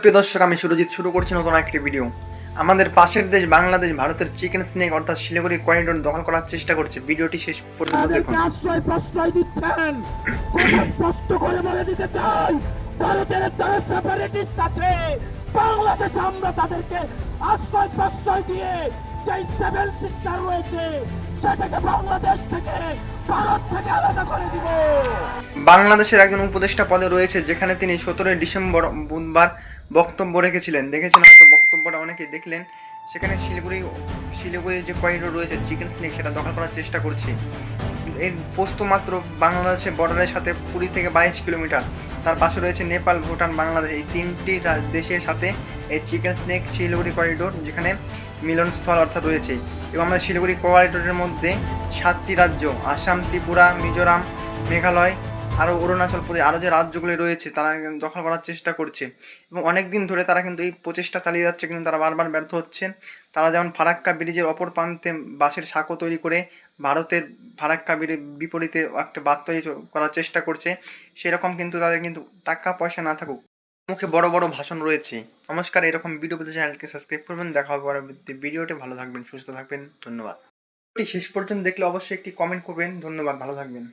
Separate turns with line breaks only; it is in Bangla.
প্রিয় দর্শক আমি সুরজিৎ। শুরু করছি নতুন একটি ভিডিও আমাদের পাশের দেশ বাংলাদেশ ভারতের চিকেন স্নেক অর্থাৎ শিলিগুড়ি করিডোর দখল করার চেষ্টা করছে। ভিডিওটি শেষ পর্যন্ত দেখুন।
তাদেরকে আশ্রয় প্রশ্রয় দিচ্ছেন। কথা স্পষ্ট করে বলে দিতে চাই? ভারতের যারা সেপারেটিস্ট আছে। বাংলাদেশে আমরা তাদেরকে আশ্রয় প্রশ্রয় দিয়ে যে সেভেন সিস্টার রয়েছে, সেটাকে বাংলাদেশ থেকে ভারত থেকে আলাদা করে দিব।
বাংলাদেশের একজন উপদেষ্টা পদে রয়েছে, যেখানে তিনি সতেরোই ডিসেম্বর বুধবার বক্তব্য রেখেছিলেন। দেখেছেন হয়তো বক্তব্যটা অনেকে দেখলেন। সেখানে শিলিগুড়ি শিলিগুড়ির যে করিডোর রয়েছে, চিকেন স্নেক, সেটা দখল করার চেষ্টা করছে। এর পোস্ত মাত্র বাংলাদেশের বর্ডারের সাথে কুড়ি থেকে বাইশ কিলোমিটার। তার পাশে রয়েছে নেপাল, ভুটান, বাংলাদেশ, এই তিনটি দেশের সাথে এই চিকেন স্নেক শিলিগুড়ি করিডোর যেখানে মিলনস্থল অর্থাৎ রয়েছে। এবং আমাদের শিলিগুড়ি করিডোরের মধ্যে সাতটি রাজ্য, আসাম, ত্রিপুরা, মিজোরাম, মেঘালয়, আরও অরুণাচল প্রদেশ, আরও যে রাজ্যগুলি রয়েছে, তারা দখল করার চেষ্টা করছে। এবং অনেক দিন ধরে তারা কিন্তু এই প্রচেষ্টা চালিয়ে যাচ্ছে, কিন্তু তারা বারবার ব্যর্থ হচ্ছে। তারা যেমন ফারাক্কা ব্রিজের অপর প্রান্তে বাঁশের সাঁকো তৈরি করে ভারতের ফারাক্কা বিপরীতে একটা বাদ তৈরি করার চেষ্টা করছে, সেরকম কিন্তু তাদের কিন্তু টাকা পয়সা না থাকুক মুখে বড় বড় ভাষণ রয়েছে। নমস্কার, এরকম ভিডিও পেতে চ্যানেলকে সাবস্ক্রাইব করবেন। দেখা হবে পরবর্তী ভিডিওটি ভালো থাকবেন, সুস্থ থাকবেন। ধন্যবাদ। শেষ পর্যন্ত দেখলে অবশ্যই একটি কমেন্ট করবেন। ধন্যবাদ, ভালো থাকবেন।